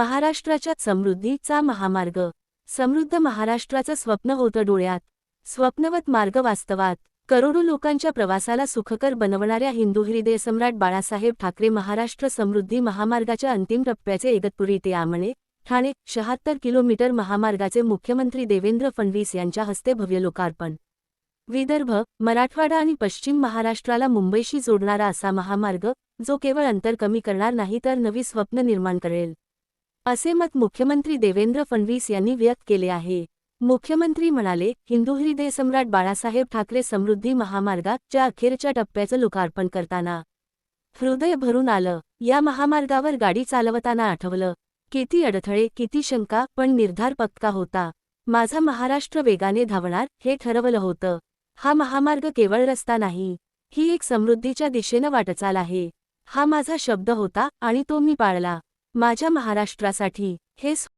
महाराष्ट्राच्या समृद्धीचा महामार्ग. समृद्ध महाराष्ट्राचं स्वप्न होतं डोळ्यात. स्वप्नवत मार्ग वास्तवात. करोडो लोकांच्या प्रवासाला सुखकर बनवणाऱ्या हिंदू हृदय सम्राट बाळासाहेब ठाकरे महाराष्ट्र समृद्धी महामार्गाच्या अंतिम टप्प्याचे इगतपुरी ते आमणे ठाणे शहात्तर किलोमीटर महामार्गाचे मुख्यमंत्री देवेंद्र फडणवीस यांच्या हस्ते भव्य लोकार्पण. विदर्भ मराठवाडा आणि पश्चिम महाराष्ट्राला मुंबईशी जोडणारा असा महामार्ग जो केवळ अंतर कमी करणार नाही तर नवी स्वप्न निर्माण करेल. असे मत मुख्यमंत्री देवेंद्र फडणवीस यांनी व्यक्त केले आहे. मुख्यमंत्री म्हणाले हिंदू हृदय सम्राट बाळासाहेब ठाकरे समृद्धी महामार्गाच्या अखेरच्या टप्प्याचं लोकार्पण करताना हृदय भरून आलं. या महामार्गावर गाडी चालवताना आठवलं. किती अडथळे किती शंका पण निर्धार पक्का होता. माझा महाराष्ट्र वेगाने धावणार हे ठरवलं होतं. हा महामार्ग केवळ रस्ता नाही. ही एक समृद्धीच्या दिशेनं वाटचाल आहे. हा माझा शब्द होता आणि तो मी पाळला. माझ्या महाराष्ट्रासाठी हे